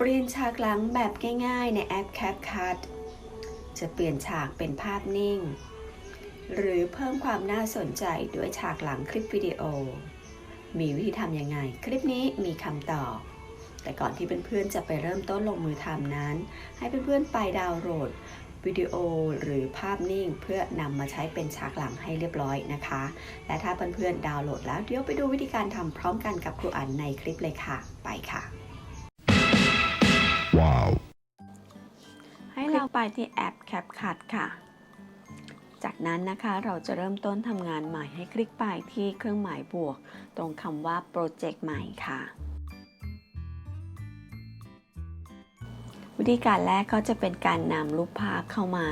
เปลี่ยนฉากหลังแบบง่ายๆ ในแอป CapCut จะเปลี่ยนฉากเป็นภาพนิ่ง หรือเพิ่มความน่าสนใจด้วยฉากหลังคลิปวิดีโอ มีวิธีทำยังไง คลิปนี้มีคำตอบ แต่ก่อนที่เพื่อนๆจะไปเริ่มต้นลงมือทำนั้น ให้เพื่อนๆไปดาวน์โหลดวิดีโอหรือภาพนิ่งเพื่อนำมาใช้เป็นฉากหลังให้เรียบร้อยนะคะ และถ้าเพื่อนๆดาวน์โหลดแล้วเดี๋ยวไปดูวิธีการทำพร้อมกันกับครูอันในคลิปเลยค่ะ ไปค่ะ ไปที่แอป CapCut ค่ะ จากนั้นนะคะเราจะเริ่มต้นทำงานใหม่ให้คลิกไปที่เครื่องหมายบวก ตรงคำว่าโปรเจกต์ใหม่ค่ะวิธีการแรกก็จะเป็นการนำรูปภาพเข้ามา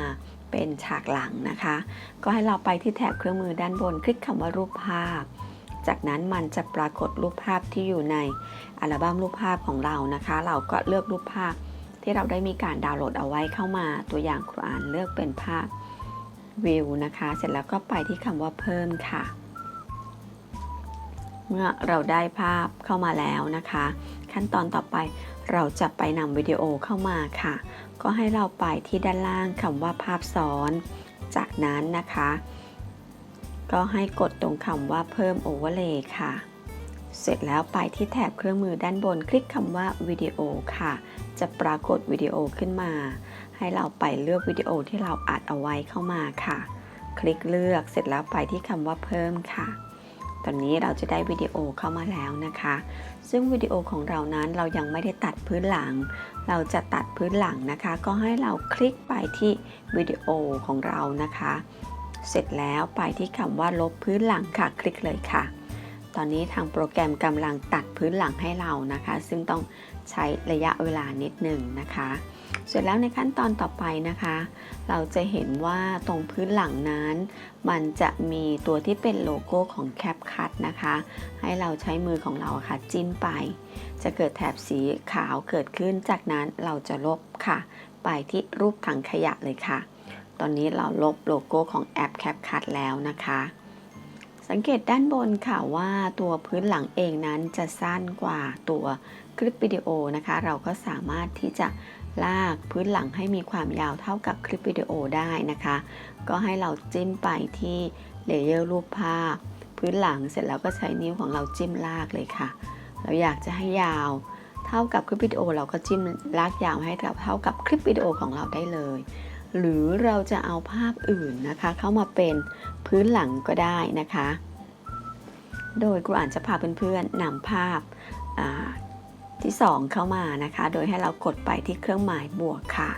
เป็นฉากหลังนะคะ ก็ให้เราไปที่แถบเครื่องมือด้านบนคลิกคำว่ารูปภาพ จากนั้นมันจะปรากฏรูปภาพที่อยู่ในอัลบั้มรูปภาพของเรานะคะ เราก็เลือกรูปภาพ ที่เราได้มีการดาวน์โหลดเอาไว้เข้ามาตัวอย่างครูอ่านเลือกเป็นภาพวิวนะคะ เสร็จแล้วก็ไปที่คำว่าเพิ่มค่ะ เมื่อเราได้ภาพเข้ามาแล้วนะคะ ขั้นตอนต่อไปเราจะไปนำวิดีโอเข้ามาค่ะ ก็ให้เราไปที่ด้านล่างคำว่าภาพซ้อน จากนั้นนะคะ ก็ให้กดตรงคำว่าเพิ่มโอเวอร์เลย์ค่ะ เสร็จแล้วไปที่แถบเครื่องมือด้านบนคลิกคำว่าวิดีโอค่ะ จะปรากฏวิดีโอขึ้นมา ให้เราไปเลือกวิดีโอที่เราอัดเอาไว้เข้ามาค่ะ คลิกเลือกเสร็จแล้วไปที่คำว่าเพิ่มค่ะตอนนี้เราจะได้วิดีโอเข้ามาแล้วนะคะ ซึ่งวิดีโอของเรานั้นเรายังไม่ได้ตัดพื้นหลัง เราจะตัดพื้นหลังนะคะ ก็ให้เราคลิกไปที่วิดีโอของเรานะคะ เสร็จแล้วไปที่คำว่าลบพื้นหลังค่ะ คลิกเลยค่ะ ตอนนี้ทางโปรแกรมกำลังตัดพื้นหลังให้เรานะคะ ซึ่งต้องใช้ระยะเวลานิดหนึ่งนะคะ เสร็จแล้วในขั้นตอนต่อไปนะคะ เราจะเห็นว่าตรงพื้นหลังนั้น มันจะมีตัวที่เป็นโลโก้ของ CapCut นะคะ ให้เราใช้มือของเราค่ะจิ้มไป จะเกิดแถบสีขาวเกิดขึ้น จากนั้นเราจะลบค่ะ ไปที่รูปถังขยะเลยค่ะ ตอนนี้เราลบโลโก้ของแอป CapCut แล้วนะคะ สังเกตด้านบนค่ะว่าตัวพื้นหลังเองนั้นจะสั้นกว่าตัวคลิปวิดีโอนะคะ เราก็สามารถที่จะลากพื้นหลังให้มีความยาวเท่ากับคลิปวิดีโอได้นะคะ ก็ให้เราจิ้มไปที่เลเยอร์รูปภาพ พื้นหลังเสร็จแล้วก็ใช้นิ้วของเราจิ้มลากเลยค่ะ เราอยากจะให้ยาวเท่ากับคลิปวิดีโอ เราก็จิ้มลากยาวให้เท่ากับคลิปวิดีโอของเราได้เลย หรือเราจะเอาภาพอื่นนะคะ เข้ามาเป็นพื้นหลังก็ได้นะคะ โดยครูอ่านจะพาเพื่อนๆนำภาพาที่ 2 เข้ามานะคะ โดยให้เรากดไปที่เครื่องหมายบวกค่ะ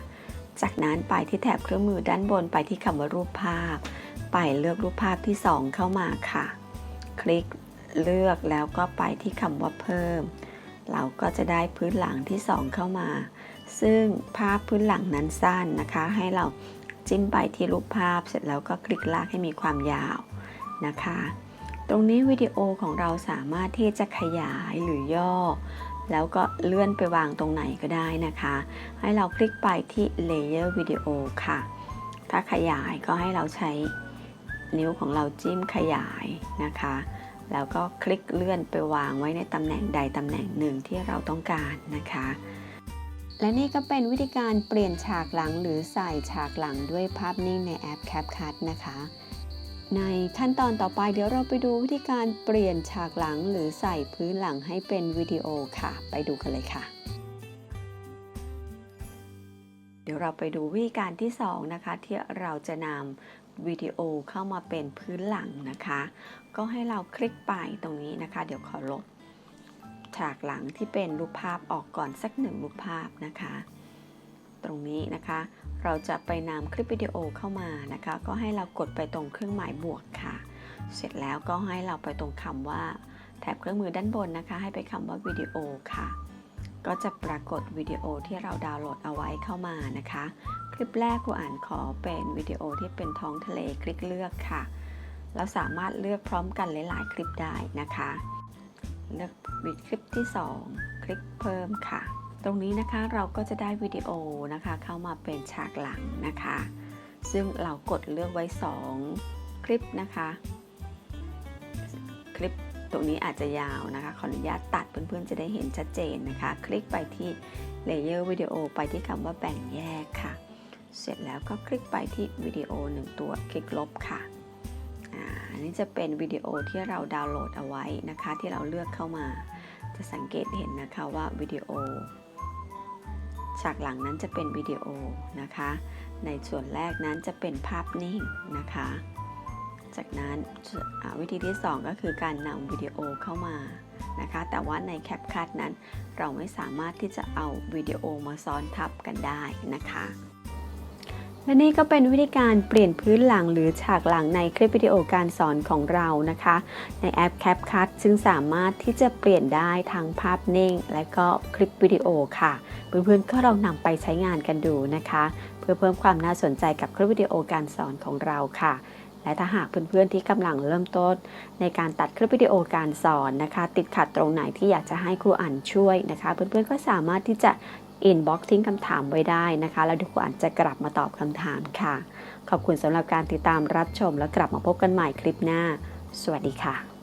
จากนั้นไปที่แถบเครื่องมือด้านบนไปที่คำว่ารูปภาพ ไปเลือกรูปภาพที่ 2 เข้ามาค่ะ คลิกเลือกแล้วก็ไปที่คำว่าเพิ่ม เราก็จะได้พื้นหลังที่2เข้ามา ซึ่งภาพพื้นหลังนั้นสั้นนะคะ ให้เราจิ้มไปที่รูปภาพเสร็จแล้วก็คลิกลากให้มีความยาวนะคะ ตรงนี้วิดีโอของเราสามารถที่จะขยายหรือย่อ แล้วก็เลื่อนไปวางตรงไหนก็ได้นะคะ ให้เราคลิกไปที่ Layer Video ค่ะ ถ้าขยายก็ให้เราใช้นิ้วของเราจิ้มขยายนะคะ แล้วก็คลิกเลื่อนไปวางไว้ในตำแหน่งใดตำแหน่งหนึ่งที่เราต้องการนะคะ และนี่ก็เป็นวิธีการเปลี่ยนฉากหลังหรือใส่ฉากหลังด้วยภาพนิ่งในแอป CapCut นะคะ ในขั้นตอนต่อไปเดี๋ยวเราไปดูวิธีการเปลี่ยนฉากหลังหรือใส่พื้นหลังให้เป็นวิดีโอค่ะ ไปดูกันเลยค่ะเดี๋ยวเราไปดูวิธีการที่ 2 นะคะ ที่เราจะนำ วิดีโอเข้ามาเป็นพื้นหลังนะคะ ก็ให้เราคลิกไปตรงนี้นะคะ เดี๋ยวขอลบฉากหลังที่เป็นรูปภาพออกก่อนสักหนึ่งรูปภาพนะคะ ตรงนี้นะคะ เราจะไปนำคลิปวิดีโอเข้ามานะคะ ก็ให้เรากดไปตรงเครื่องหมายบวกค่ะ เสร็จแล้วก็ให้เราไปตรงคำว่าแถบเครื่องมือด้านบนนะคะ ให้ไปคำว่าวิดีโอค่ะ ก็จะปรากฏวิดีโอที่เราดาวน์โหลดเอาไว้เข้ามานะคะ ลิปแรกกูอ่านขอเป็นวิดีโอที่เป็นท้องทะเลคลิกเลือกค่ะ เราสามารถเลือกพร้อมกันหลาย ๆ คลิปได้นะคะ เลือกวิดคลิปที่ 2 คลิกเพิ่มค่ะ ตรงนี้นะคะเราก็จะได้วิดีโอนะคะเข้ามาเป็นฉากหลังนะคะ ซึ่งเรากดเลือกไว้ 2 คลิปนะคะ คลิปตรงนี้อาจจะยาวนะคะ ขออนุญาตตัดเพื่อนๆจะได้เห็นชัดเจนนะคะ คลิกไปที่เลเยอร์วิดีโอไปที่คำว่าแบ่งแยกค่ะ เสร็จแล้วก็คลิกไปที่วิดีโอหนึ่งตัวคลิกลบค่ะอันนี้จะเป็นวิดีโอที่เราดาวน์โหลดเอาไว้นะคะ ที่เราเลือกเข้ามา จะสังเกตเห็นนะคะว่าวิดีโอฉากหลังนั้นจะเป็นวิดีโอนะคะ ในส่วนแรกนั้นจะเป็นภาพนิ่งนะคะ จากนั้นวิธีที่ 2 ก็คือการนำวิดีโอเข้ามานะคะ แต่ว่าในแคปคัดนั้นเราไม่สามารถที่จะเอาวิดีโอมาซ้อนทับกันได้นะคะ และนี่ก็เป็นวิธีการเปลี่ยนพื้นหลังหรือฉากหลังในคลิปวิดีโอการสอนของเรานะคะ ในแอป CapCut ซึ่งสามารถที่จะเปลี่ยนได้ทั้งภาพนิ่ง และก็คลิปวิดีโอค่ะ เพื่อนๆก็ลองนำไปใช้งานกันดูนะคะ เพื่อเพิ่มความน่าสนใจกับคลิปวิดีโอการสอนของเราค่ะและถ้าหากเพื่อนๆที่กำลังเริ่มต้น ในการตัดคลิปวิดีโอการสอนนะคะ ติดขัดตรงไหนที่อยากจะให้ครูอ่านช่วยนะคะ เพื่อนๆก็สามารถที่จะ อินบ็อกซ์ทิ้งคำถามไว้ได้นะคะ แล้วทุกครูอ่านจะกลับมาตอบคำถามค่ะ ขอบคุณสำหรับการติดตามรับชมแล้วกลับมาพบกันใหม่คลิปหน้า สวัสดีค่ะ